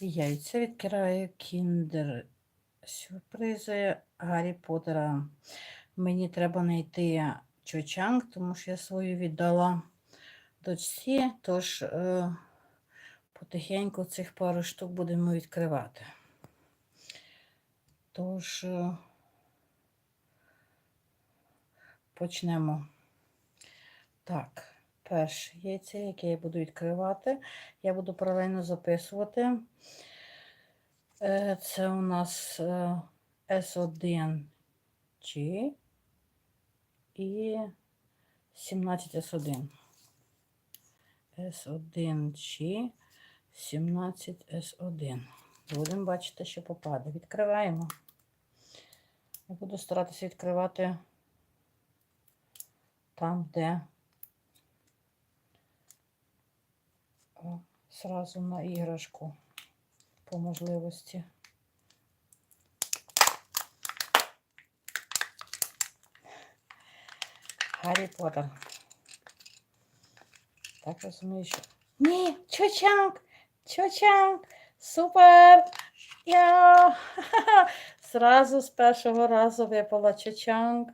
Яйця відкриваю кіндер сюрпризи Гаррі Поттера. Мені треба знайти чочанг, тому що я свою віддала дочці, тож е, потихеньку цих пару штук будемо відкривати. Тож е, почнемо. Так, перше яйце, яке я буду відкривати, я буду паралельно записувати. Е, Це у нас е, S1G і 17S1. S1G, 17S1. Будемо бачити, що попаде. Відкриваємо. Я буду старатися відкривати там, де о, зразу на іграшку по можливості. Гаррі Поттер. Так розумію, що. Ні, чочанг! Чочанг! Супер! Я! Зразу з першого разу випала чочанг.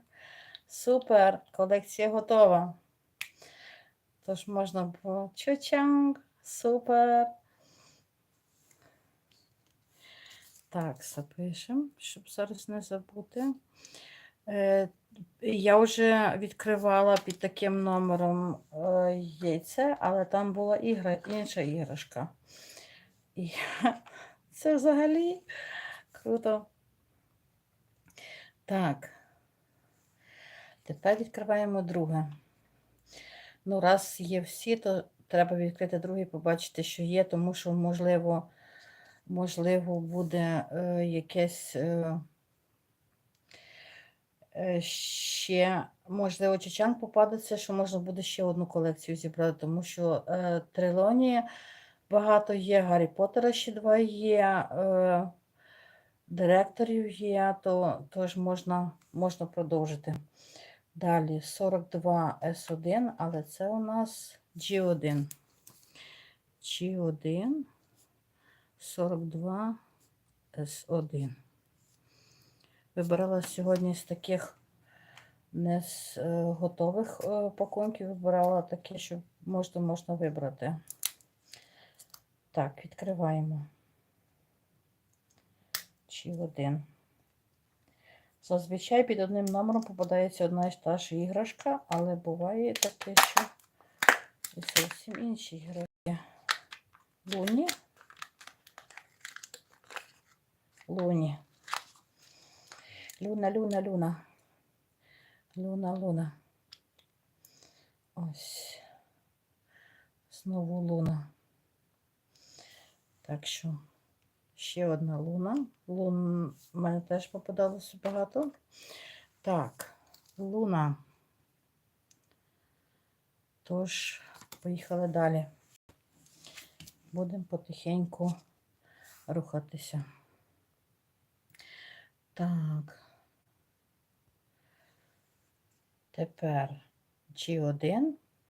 Супер! Колекція готова. Тож можна було чочанг. Супер. Так, запишемо, щоб зараз не забути. Е, я вже відкривала під таким номером е, яйце, але там була ігра, інша іграшка. І це взагалі круто. Так. Тепер відкриваємо друге. Ну, раз є всі, то треба відкрити другий, побачити, що є, тому що, можливо, можливо, буде е, якесь. Е, е, ще, можливо, чечан попадеться, що можна буде ще одну колекцію зібрати, тому що е, трилонії багато є, Гаррі Поттера ще два є, е, директорів є, то тож можна, можна продовжити. Далі 42 S1, але це у нас G1. G1, 42 S1. Вибирала сьогодні з таких не з е, готових е, пакунків, вибирала такі, що можна, можна вибрати. Так, відкриваємо. G1. Зазвичай під одним номером попадається одна і та ж іграшка, але буває таке, що зовсім інші іграшки. Луні. Луні. Люна, люна, люна. Луна, луна. Ось. Знову луна. Так що. Ще одна луна. Лун в мене теж попадалося багато. Так, луна. Тож, поїхали далі. Будемо потихеньку рухатися. Так. Тепер G1.